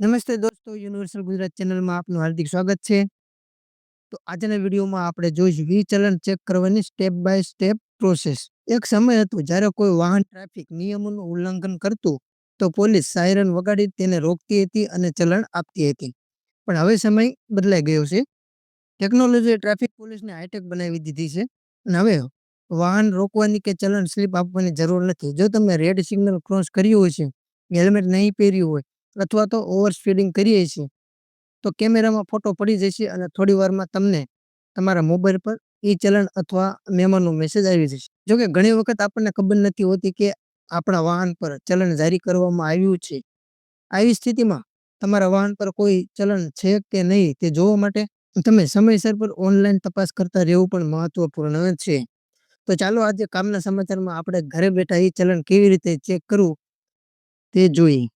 નમસ્તે દોસ્તો, યુનિવર્સલ ગુજરાત ચેનલમાં આપનું હાર્દિક સ્વાગત છે. તો આજના વિડીયોમાં આપણે જોઈશું વી ચલણ ચેક કરવાની સ્ટેપ બાય સ્ટેપ પ્રોસેસ એક સમય હતો જ્યારે કોઈ વાહન ટ્રાફિક નિયમોનું ઉલ્લંઘન કરતું તો પોલીસ સાયરન વગાડી તેને રોકતી હતી અને ચલણ આપતી હતી. પણ હવે સમય બદલાઈ ગયો છે. ટેકનોલોજીએ ટ્રાફિક પોલીસને હાઈટેક બનાવી દીધી છે. અને હવે વાહન રોકવાની કે ચલણ સ્લીપ આપવાની જરૂર નથી. જો તમે રેડ સિગ્નલ ક્રોસ કર્યું હોય છે હેલ્મેટ નહીં પહેર્યું હોય અથવા તો ઓવર સ્પીડિંગ કરીએ છીએ, તો કેમેરામાં ફોટો પડી જશે અને થોડી વારમાં તમને તમારા મોબાઈલ પર ઈ ચલણ અથવા મેમોનો મેસેજ આવી જશે. જોકે ઘણી વખત આપણને ખબર નથી હોતી કે આપણા વાહન પર ચલણ જારી કરવામાં આવ્યું છે. આવી સ્થિતિમાં તમારા વાહન પર કોઈ ચલણ છે કે નહીં તે જોવા માટે તમે સમયસર પર ઓનલાઈન તપાસ કરતા રહેવું પણ મહત્વપૂર્ણ છે. તો ચાલો આજે કામના સમાચારમાં આપણે ઘરે બેઠા એ ચલણ કેવી રીતે ચેક કરવું તે જોઈએ.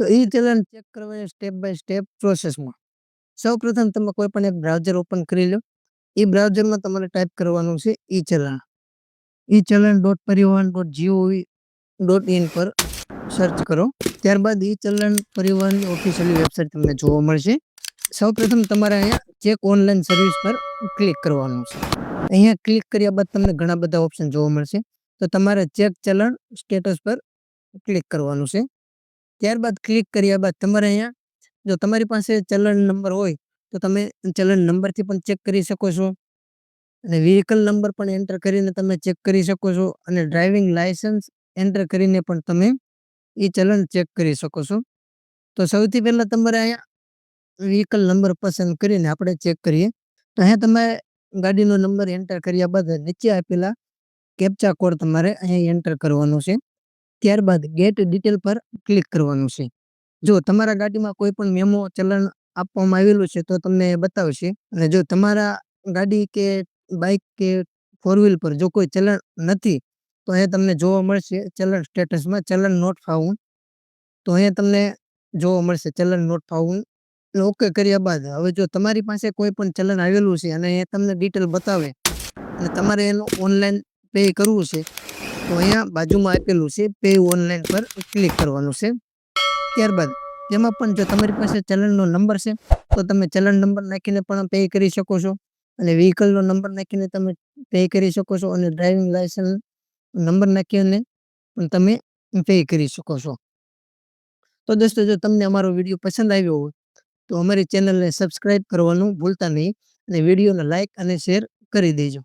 તો એ ચલણ ચેક કરવાની સ્ટેપ બાય સ્ટેપ પ્રોસેસમાં સૌ પ્રથમ તમે કોઈ પણ એક બ્રાઉઝર ઓપન કરી લો. એ બ્રાઉઝરમાં તમારે ટાઈપ કરવાનું છે ઈ ચલણ E challan dot Parivahan dot GOV dot in પર સર્ચ કરો. ત્યારબાદ ઈ ચલણ પરિવહનની ઓફિશિયલી વેબસાઇટ તમને જોવા મળશે. સૌ પ્રથમ તમારે અહીંયા ચેક ઓનલાઈન સર્વિસ પર ક્લિક કરવાનું છે. અહીંયા ક્લિક કર્યા બાદ તમને ઘણા બધા ઓપ્શન જોવા મળશે. તો તમારે ચેક ચલણ સ્ટેટસ પર ક્લિક કરવાનું છે. ત્યારબાદ ક્લિક કર્યા બાદ તમારે અહીંયા, જો તમારી પાસે ચલણ નંબર હોય, તો તમે ચલણ નંબરથી પણ ચેક કરી શકો છો. અને વ્હીકલ નંબર પણ એન્ટર કરીને તમે ચેક કરી શકો છો. અને ડ્રાઇવિંગ લાયસન્સ એન્ટર કરીને પણ તમે એ ચલણ ચેક કરી શકો છો. તો સૌથી પહેલાં તમારે અહીંયા વ્હીકલ નંબર પસંદ કરીને આપણે ચેક કરીએ. તો અહીંયા તમે ગાડીનો નંબર એન્ટર કર્યા બાદ નીચે આપેલા કેપ્ચા કોડ તમારે અહીંયા એન્ટર કરવાનો છે. ત્યારબાદ ગેટ ડિટેલ પર ક્લિક કરવાનું છે. જો તમારા ગાડીમાં કોઈ પણ મેમો ચલણ આપવામાં આવેલું છે, તો તમને બતાવશે. અને જો તમારા ગાડી કે બાઇક કે ફોર વ્હીલ પર જો કોઈ ચલણ નથી, તો અહીંયા તમને જોવા મળશે ચલણ સ્ટેટસમાં ચલણ નોટ ફાઉન્ડ તો અહીંયા તમને જોવા મળશે ચલણ નોટ ફાઉન્ડ ઓકે કર્યા બાદ હવે જો તમારી પાસે કોઈ પણ ચલણ આવેલું છે અને એ તમને ડિટેલ બતાવે અને તમારે એનું ઓનલાઈન પે કરવું છે તો અહીંયા બાજુમાં આપેલું છે પે ઓનલાઈન પર ક્લિક કરવાનું છે. ત્યારબાદ તેમાં પણ જો તમારી પાસે ચલણનો નંબર છે, તો તમે ચલણ નંબર નાખીને પણ પે કરી શકો છો. અને વ્હીકલનો નંબર નાખીને તમે પે કરી શકો છો અને ડ્રાઇવિંગ લાયસન્સ નંબર નાખીને પણ તમે પે કરી શકો છો. તો દોસ્તો, જો તમને અમારો વીડિયો પસંદ આવ્યો હોય, તો અમારી ચેનલને સબસ્ક્રાઈબ કરવાનું ભૂલતા નહીં અને વિડીયોને લાઇક અને શેર કરી દેજો.